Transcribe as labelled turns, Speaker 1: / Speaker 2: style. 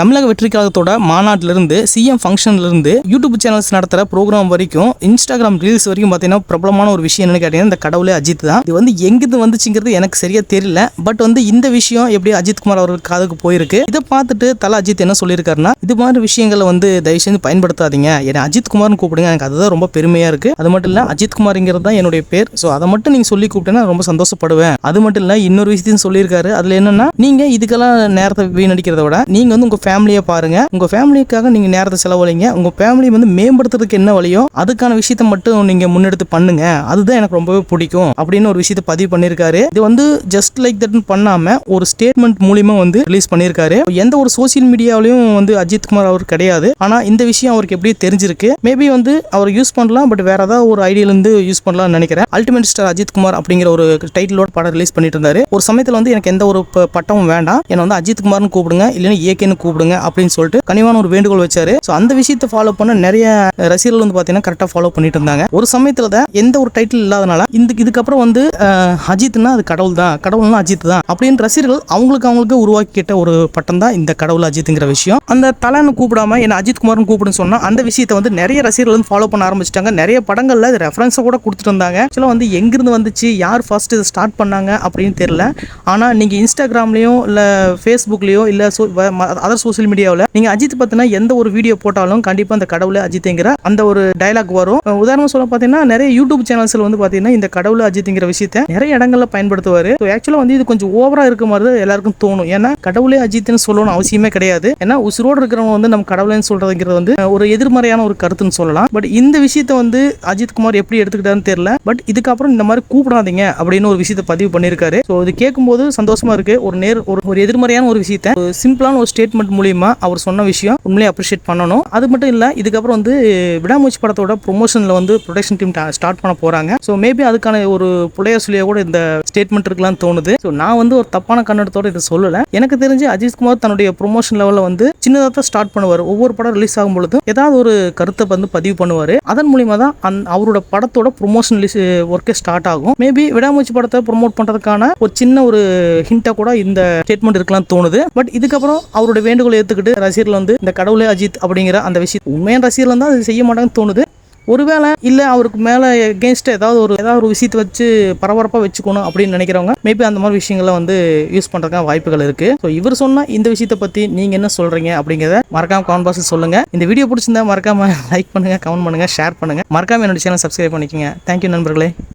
Speaker 1: தமிழக வெற்றி கழகத்தோட மாநாட்டிலிருந்து சிஎம் ஃபங்க்ஷன்லேருந்து யூடியூப் சேனல்ஸ் நடத்துகிற ப்ரோக்ராம் வரைக்கும் இன்ஸ்டாகிராம் ரீல்ஸ் வரைக்கும் பார்த்தீங்கன்னா பிரபலமான ஒரு விஷயம் என்னன்னு கேட்டீங்கன்னா இந்த கடவுளே அஜித் தான். இது வந்து எங்கிருந்து வந்துச்சுங்கிறது எனக்கு சரியாக தெரியல. பட் வந்து இந்த விஷயம் எப்படி அஜித் குமார் அவர்கள் காதுக்கு போயிருக்கு இதை பார்த்துட்டு தல அஜித் என்ன சொல்லியிருக்காருன்னா இது மாதிரி விஷயங்களை வந்து தயவு செஞ்சு பயன்படுத்தாதீங்க. என்னை அஜித் குமார்னு கூப்பிடுங்க. எனக்கு அதுதான் ரொம்ப பெருமையாக இருக்குது அது மட்டும் இல்லை அஜித் குமார்ங்கிறது தான் என்னுடைய பேர். ஸோ அதை மட்டும் நீங்கள் சொல்லி கூப்பிட்டேன்னா ரொம்ப சந்தோஷப்படுவேன். அது மட்டும் இல்லை இன்னொரு விஷயத்தையும் சொல்லியிருக்காரு. அதில் என்னென்னா நீங்கள் இதுக்கெல்லாம் நேரத்தை வீணடிக்கிறத விட நீங்கள் வந்து உங்கள் ஃபேமிலியை பாருங்க. உங்க ஃபேமிலிக்காக நீங்க நேரத்தை செலவழிங்க. உங்க ஃபேமிலியை வந்து மேம்படுத்துறதுக்கு என்ன வழியோ அதுக்கான விஷயத்த மட்டும் நீங்க முன்னெடுத்து பண்ணுங்க. அதுதான் எனக்கு ரொம்பவே பிடிக்கும் அப்படின்னு ஒரு விஷயத்தை பதிவு பண்ணியிருக்காரு இது வந்து ஜஸ்ட் லைக் தட்னு பண்ணாம ஒரு ஸ்டேட்மெண்ட் மூலியமா வந்து ரிலீஸ் பண்ணியிருக்காரு எந்த ஒரு சோசியல் மீடியாவிலையும் வந்து அஜித் குமார் அவர் கிடையாது. ஆனா இந்த விஷயம் அவருக்கு எப்படி தெரிஞ்சிருக்கு. மேபி வந்து அவர் யூஸ் பண்ணலாம் பட் வேற ஏதாவது ஒரு ஐடியிலேருந்து யூஸ் பண்ணலாம்னு நினைக்கிறேன். அல்டிமேட் ஸ்டார் அஜித் குமார் அப்படிங்கிற ஒரு டைட்டிலோட படம் ரிலீஸ் பண்ணிட்டு இருந்தாரு. ஒரு சமயத்தில் வந்து எனக்கு எந்த ஒரு பட்டமும் வேண்டாம். என்னை வந்து அஜித் குமார்னு கூப்பிடுங்க இல்லைன்னா ஏகேன்னு கூப்பிடுங்க. அப்படின்னு சொல்லிட்டு கனிவான ஒரு வேண்டுகோள் வச்சாரு. ஸோ அந்த விஷயத்தை ஃபாலோ பண்ண நிறைய ரசிகர்கள் வந்து பார்த்தீங்கன்னா கரெக்டாக ஃபாலோ பண்ணிட்டு இருந்தாங்க. ஒரு சமயத்தில் தான் எந்த ஒரு டைட்டில் இல்லாதனால இந்த இதுக்கப்புறம் வந்து அஜித்னா அது கடவுள் தான் கடவுள்னா அஜித் தான் அப்படின்னு ரசிகர்கள் அவங்களுக்கு அவங்களுக்கு உருவாக்கிட்ட ஒரு பட்டம் தான் இந்த கடவுள் அஜித்ங்கிற விஷயம். அந்த தலைன்னு கூப்பிடாம என்ன அஜித் குமார்னு கூப்பிடுன்னு சொன்னா அந்த விஷயத்தை வந்து நிறைய ரசிகர்கள் வந்து ஃபாலோ பண்ண ஆரம்பிச்சிட்டாங்க. நிறைய படங்கள்ல ரெஃபரன்ஸை கூட கொடுத்துட்டு இருந்தாங்க. ஆக்சுவலாக வந்து எங்கிருந்து வந்துச்சு யார் ஃபர்ஸ்ட் இதை ஸ்டார்ட் பண்ணாங்க அப்படின்னு தெரியல. ஆனால் நீங்கள் இன்ஸ்டாகிராம்லேயும் இல்லை ஃபேஸ்புக்லேயோ இல்லை அதர் சோசியல் மீடியாவில் நீங்கள் அஜித் பற்றின எந்த ஒரு வீடியோ போட்டாலும் கண்டிப்பாக அந்த கடவுளை அஜித்ங்கிற அந்த ஒரு டயலாக் வரும். உதாரணம் சொல்ல பார்த்தீங்கன்னா நிறைய யூடியூப் சேனல்ஸில் வந்து பார்த்தீங்கன்னா இந்த கடவுளை அஜித்ங்கிற விஷயத்தை நிறைய இடங்கள்ல பயன்படுத்துவார். ஸோ ஆக்சுவலாக வந்து இது கொஞ்சம் ஓவராக இருக்க மாதிரி எல்லாருக்கும் தோணும். ஏன்னா கடவுளே அஜித்னு சொல்லணும்னு அவசியமே கிடையாது. ஏன்னா உசுரோடு இருக்கிறவங்க வந்து நம்ம கடவுளேன்னு சொல்றதுங்கிறது வந்து ஒரு எதிர்மறையான ஒரு கருத்துன்னு சொல்லலாம். பட் இந்த விஷயத்தை வந்து அஜித் குமார் எப்படி எடுத்துக்கிட்டாருன்னு தெரியல. பட் இதுக்கப்புறம் இந்த மாதிரி கூப்பிடாதீங்க அப்படின்னு ஒரு விஷயத்தை பதிவு பண்ணியிருக்காரு. ஸோ இது கேட்கும்போது சந்தோஷமா இருக்கு. ஒரு நேர் ஒரு ஒரு எதிர்மறையான ஒரு விஷயத்தை சிம்பிளான ஒரு ஸ்டேட்மெண்ட் மூலியமாக அவர் சொன்ன விஷயம் உண்மையிலே அப்ரிஷியேட் பண்ணணும். அது மட்டும் இல்லை இதுக்கப்புறம் வந்து விடாமூச்சி படத்தோட ப்ரொமோஷனில் வந்து ப்ரொடக்ஷன் டீம் ஸ்டார்ட் பண்ண போகிறாங்க ஸோ மேபி அதுக்கான ஒரு புலைய கூட இந்த ஸ்டேட்மெண்ட் இருக்கலாம்னு தோணுது. ஸோ நான் வந்து ஒரு தப்பான கண்ணடத்தோடு இதை சொல்லலை. எனக்கு தெரிஞ்சு அஜித் குமார் தன்னுடைய ப்ரொமோஷன் லெவலில் வந்து சின்னதாக தான் ஸ்டார்ட் பண்ணுவார். ஒவ்வொரு படம் ரிலீஸ் ஆகும் பொழுது ஏதாவது ஒரு கருத்தை வந்து பதிவு பண்ணுவார். அதன் மூலியமா தான் அந் அவரோட படத்தோட ப்ரொமோஷன் ஒர்க்கே ஸ்டார்ட் ஆகும். மேபி விடாமூச்சி படத்தை ப்ரொமோட் பண்ணுறதுக்கான ஒரு சின்ன ஒரு ஹிண்ட்டாக கூட இந்த ஸ்டேட்மெண்ட் இருக்கலாம் தோணுது. பட் இதுக்கப்புறம் அவரோட வேண்டுகோள் ஏற்றுக்கிட்டு ரசிகர்கள் வந்து இந்த கடவுளே அஜித் அப்படிங்கிற அந்த விஷயம் உண்மையான ரசிகர்கள் தான் அது செய்ய மாட்டாங்கன்னு தோணுது. ஒருவேளை இல்லை அவருக்கு மேலே எகேன்ஸ்ட் ஏதாவது ஒரு ஏதாவது ஒரு விஷயத்தை வச்சு பரபரப்பாக வச்சுக்கணும் அப்படின்னு நினைக்கிறவங்க மேபி அந்த மாதிரி விஷயங்களை வந்து யூஸ் பண்ணுறதுக்கான வாய்ப்புகள் இருக்குது ஸோ இவர் சொன்னால் இந்த விஷயத்தை பற்றி நீங்கள் என்ன சொல்கிறீங்க அப்படிங்கிறத மறக்காம கமெண்ட் பாக்ஸில் சொல்லுங்கள் இந்த வீடியோ பிடிச்சிருந்தா மறக்காம லைக் பண்ணுங்கள் கமெண்ட் பண்ணுங்கள் ஷேர் பண்ணுங்கள் மறக்காம என்னோட சேனல் சப்ஸ்கிரைப் பண்ணிக்கோங்க. தேங்க்யூ நண்பர்களே.